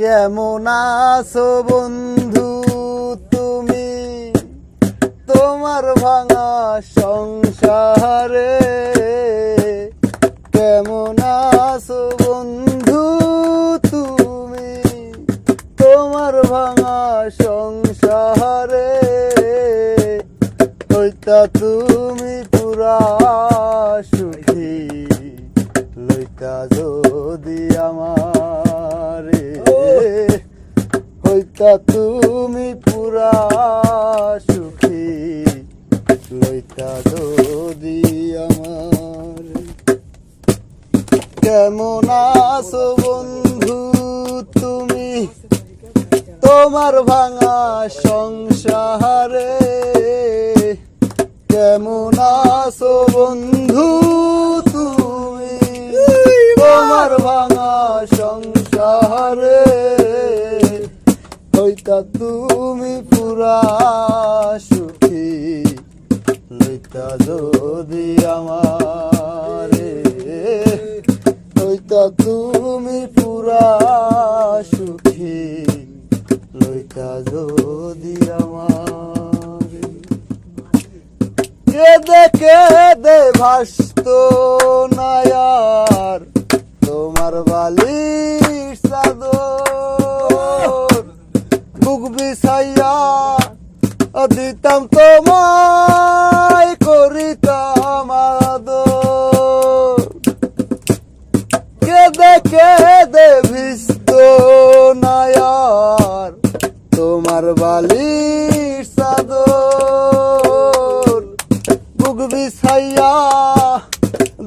কেমন আছো বন্ধু তুমি? তোমার ভাঙা সংসারে কেমন আছো বন্ধু তুমি? তোমার ভাঙা সংসারে হইতা তুমি পুরা সুখী, লইতা যদি আমারে কেমন আছো বন্ধু তুমি? তোমার ভাঙা সংসারে কেমন আছো বন্ধু তুমি? তোমার ভাঙা সংসারে হইতা তুমি পুরা সুখী লইতা যদি আমারে তুমি পুরা সুখী, লইতা যদি আমারে। কেদে কেদে ভাসত নায়ার, তোমার বালির চাদর। বুক বিছাইয়া দিতাম তোমায় করিতাম। কেদে কেদে ভিস্ত নায়ার, তোমার বালির চাদর। বুক বিছাইয়া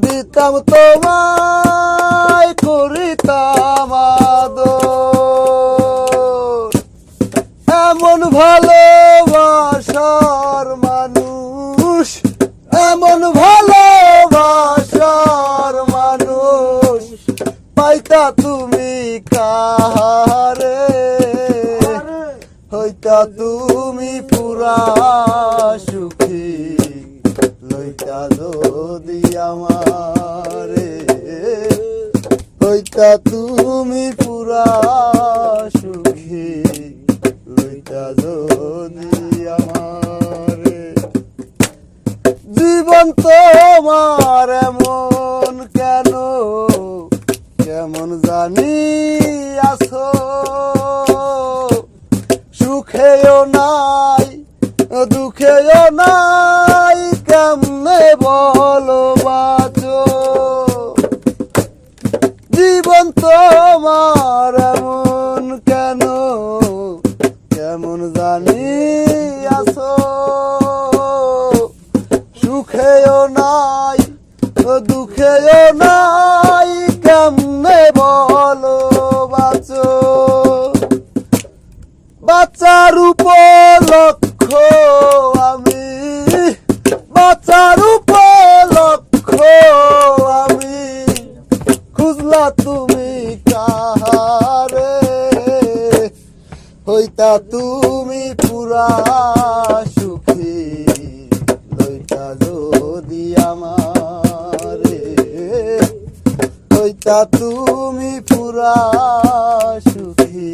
দিতাম তোমায়, করিতাম আদর। এমন ভালোবাসার মানুষ, এমন ভালোবাসার পাইতা তুমি কাহারে? হইতা তুমি পুরা সুখী লইতা যদি আমারে? হইতা তুমি পুরা সুখী লইতা যদি আমারে? জীবন তোমার এমন কেন? কেমন জানি আছো? সুখেও নাই দুঃখেও নাই কেমনে বলো জীবন তোমার হইতা তুমি পুরা সুখী, লইতা যদি আমারে হইতা তুমি পুরা সুখী,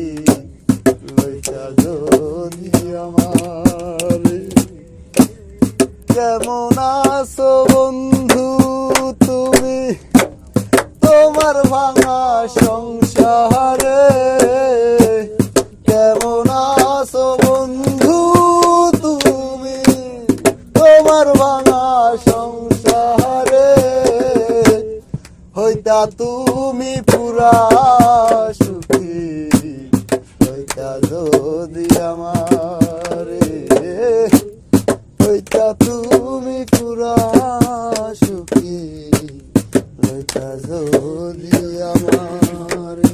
লইতা যদি আমারে। কেমন আছো বন্ধু তুমি? তোমার ভাঙা সংসারে আমার ভাঙা সংসারে হইতা তুমি পুরা সুখী তুমি সুখী আমার।